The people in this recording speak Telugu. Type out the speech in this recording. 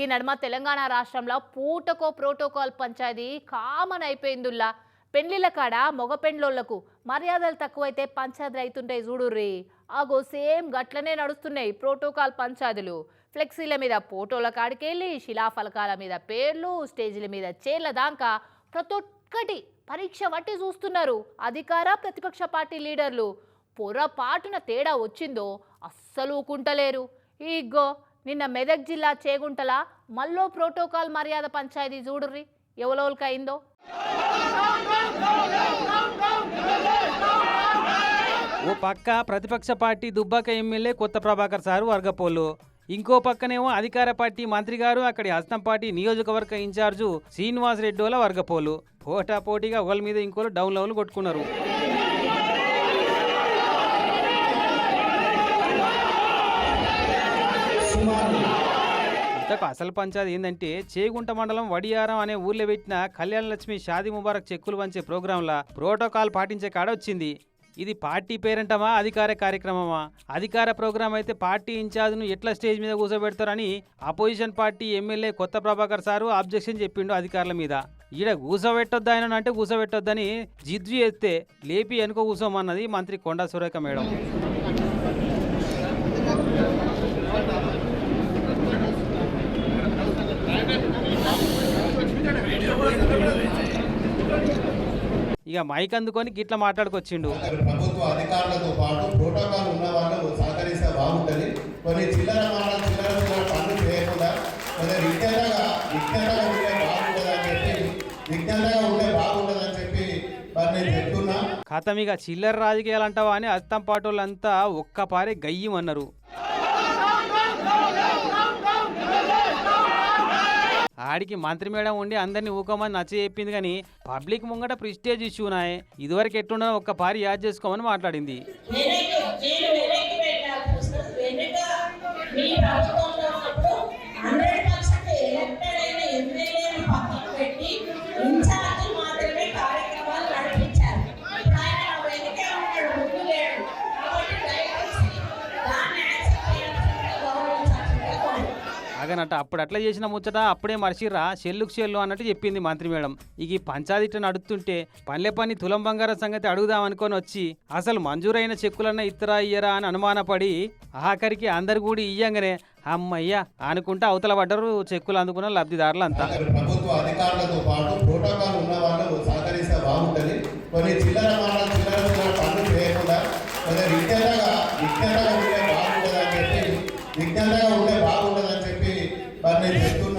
ఈ నడుమ తెలంగాణ రాష్ట్రంలో పూటకో ప్రోటోకాల్ పంచాయతీ కామన్ అయిపోయిందిల్లా. పెళ్ళిళ్ళ కాడ మగ పెండ్లోళ్ళకు మర్యాదలు తక్కువైతే పంచాయతీలు అవుతుంటాయి చూడుర్రి. ఆగో సేమ్ గట్లనే నడుస్తున్నాయి ప్రోటోకాల్ పంచాయతీలు. ఫ్లెక్సీల మీద ఫోటోల కాడికెళ్ళి శిలాఫలకాల మీద పేర్లు స్టేజీల మీద చేర్ల దాకా ప్రతి ఒక్కటి పరీక్ష వట్టి చూస్తున్నారు అధికార ప్రతిపక్ష పార్టీ లీడర్లు. పొరపాటున తేడా వచ్చిందో అస్సలు ఊకుంటలేరు. ఇగో నిన్న మెదక్ జిల్లా చేగుంటల మల్లో ప్రోటోకాల్ మర్యాద పంచాయతీ చూడుర్రి. ఎవలోల్కైందో ఓ పక్క ప్రతిపక్ష పార్టీ దుబ్బాక ఎమ్మెల్యే కొత్త ప్రభాకర్ సారు వర్గపోలు. ఇంకో పక్కనేమో అధికార పార్టీ మంత్రి గారు అక్కడి హస్తం పార్టీ నియోజకవర్గ ఇన్ఛార్జు శ్రీనివాస్ రెడ్డోల వర్గపోలు. పోటా పోటీగా ఒకళ్ళ మీద ఇంకోలు డౌన్ లెవెల్ కొట్టుకున్నారు. ఇంతకు అసలు పంచాది ఏంటంటే చేగుంట మండలం వడియారం అనే ఊర్లో పెట్టిన కళ్యాణ లక్ష్మి షాది ముబారక్ చెక్కులు వంచే ప్రోగ్రాంలా ప్రోటోకాల్ పాటించే కాడ వచ్చింది. ఇది పార్టీ పేరంటమా అధికార కార్యక్రమమా? అధికార ప్రోగ్రాం అయితే పార్టీ ఇన్ఛార్జ్ను ఎట్లా స్టేజ్ మీద కూర్చోబెడతారని అపోజిషన్ పార్టీ ఎమ్మెల్యే కొత్త ప్రభాకర్ సారు అబ్జెక్షన్ చెప్పిండు అధికారుల మీద. ఈడ కూసోబెట్టొద్దు ఆయన అంటే కూసోబెట్టొద్దని జిద్దు చేస్తే లేపి వెనుక కూసోమన్నది మంత్రి కొండా సురేఖ మేడం. ఇక మైక్ అందుకొని గిట్ల మాట్లాడుకొచ్చిండు. ప్రభుత్వ అధికారులతో పాటు ప్రోటోకాల్ ఉన్న వాళ్ళు సహకరిస్తే బాగుంటుంది. కొన్ని చిల్లర మాట చిల్లర పనులు చేయకుండా విజ్ఞతగా ఉంటే బాగుంటుందని చెప్పి ఉంటే బాగుంటుందని చెప్పి మరి నేను చెప్తున్నా. కథం ఇక చిల్లర రాజకీయాలు అంటావా అని అస్తం పాటోళ్ళంతా ఒక్కపారే గయ్యమన్నారు ఆడికి మంత్రి మేడం ఉండి అందరినీ ఊకోమని నచ్చ చెప్పింది కానీ పబ్లిక్ ముంగట ప్రిస్టేజ్ ఇష్యూనాయే ఇదివరకు ఎట్టుండో ఒక్క పారి యాద్ చేసుకోమని మాట్లాడింది. అగనట అప్పుడు అట్లా చేసిన ముచ్చట అప్పుడే మర్చిర్రా. చెల్లుకు చెల్లు అన్నట్టు చెప్పింది మంత్రి మేడం. ఇక ఈ అడుగుతుంటే ఇట్లా పనిలే పని తులం బంగారం సంగతి అడుగుదామనుకొని వచ్చి అసలు మంజూరైన చెక్కులన్న ఇత్తరా ఇయ్యరా అని అనుమానపడి ఆఖరికి అందరు కూడా ఇయ్యంగానే అమ్మయ్యా అనుకుంటా అవతల పడ్డరు చెక్కులు అందుకున్న లబ్ధిదారులు అంతా ప్రభుత్వ అధికారులతో పాటు ప్రోటోకాల్ ఉన్న వాళ్ళు సహకరిస్తే బాగుంటుంది. కొన్ని చిల్లర చిల్లర పనులు చేయకుండా బాగుంటుందని చెప్పి ఉంటే